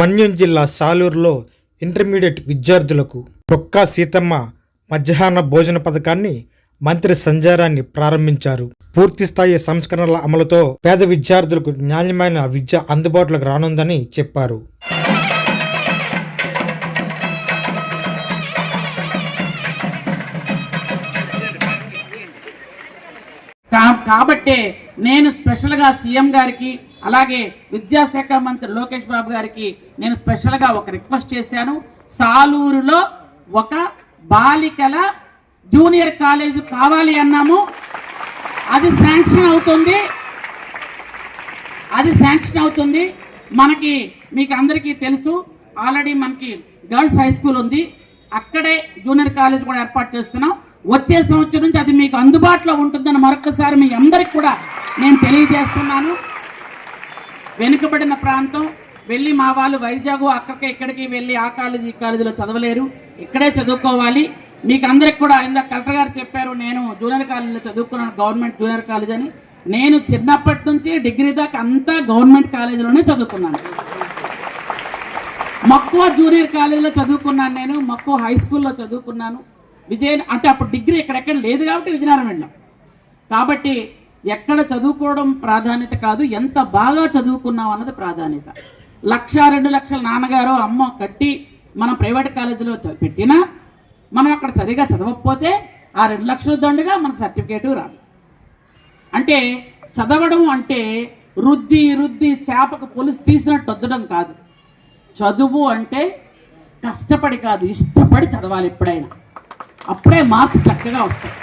మన్యం జిల్లా సాలూరులో ఇంటర్మీడియట్ విద్యార్థులకు డొక్కా సీతమ్మ మధ్యాహ్న భోజన పథకాన్ని మంత్రి సంజారాన్ని ప్రారంభించారు. పూర్తిస్థాయి సంస్కరణల అమలుతో పేద విద్యార్థులకు నాణ్యమైన విద్య అందుబాటులోకి రానుందని చెప్పారు. కాబట్టి కాబట్టే నేను స్పెషల్గా సీఎం గారికి అలాగే విద్యాశాఖ మంత్రి లోకేష్ బాబు గారికి నేను స్పెషల్గా ఒక రిక్వెస్ట్ చేశాను. సాలూరులో ఒక బాలికల జూనియర్ కాలేజ్ కావాలి అన్నాము. అది శాంక్షన్ అవుతుంది. అది శాంక్షన్ అవుతుంది. మనకి మీకు అందరికీ తెలుసు. ఆల్రెడీ మనకి గర్ల్స్ హై స్కూల్ ఉంది. అక్కడే జూనియర్ కాలేజ్ కూడా ఏర్పాటు చేస్తున్నాం. వచ్చే సంవత్సరం నుంచి అది మీకు అందుబాటులో ఉంటుందని మరొకసారి మీ అందరికి కూడా నేను తెలియజేస్తున్నాను. వెనుకబడిన ప్రాంతం. వెళ్ళి మా వాళ్ళు వైజాగ్ అక్కడికి ఇక్కడికి వెళ్ళి ఆ కాలేజీ ఈ కాలేజీలో చదవలేరు. ఇక్కడే చదువుకోవాలి. మీకు అందరికి కూడా ఇందాక కలెక్టర్ గారు చెప్పారు నేను జూనియర్ కాలేజీలో చదువుకున్నాను గవర్నమెంట్ జూనియర్ కాలేజ్ అని. నేను చిన్నప్పటి నుంచి డిగ్రీ దాకా అంతా గవర్నమెంట్ కాలేజీలోనే చదువుకున్నాను. మక్కువ జూనియర్ కాలేజీలో చదువుకున్నాను నేను మక్కువ హై స్కూల్లో చదువుకున్నాను. విజయ అంటే అప్పుడు డిగ్రీ ఎక్కడెక్కడ లేదు కాబట్టి విజయనగరం వెళ్ళాం. కాబట్టి ఎక్కడ చదువుకోవడం ప్రాధాన్యత కాదు ఎంత బాగా చదువుకున్నాం అన్నది ప్రాధాన్యత. లక్ష రెండు లక్షల నాన్నగారు అమ్మ కట్టి మనం ప్రైవేట్ కాలేజీలో పెట్టినా మనం అక్కడ సరిగా చదవకపోతే ఆ రెండు లక్షల దండుగా మనకు సర్టిఫికేటు రాదు. అంటే చదవడం అంటే రుద్ది రుద్ది చేపకు పొలుసు తీసినట్టు వద్దడం కాదు. చదువు అంటే కష్టపడి కాదు ఇష్టపడి చదవాలి ఎప్పుడైనా. అప్పుడే మార్క్స్ చక్కగా వస్తాయి.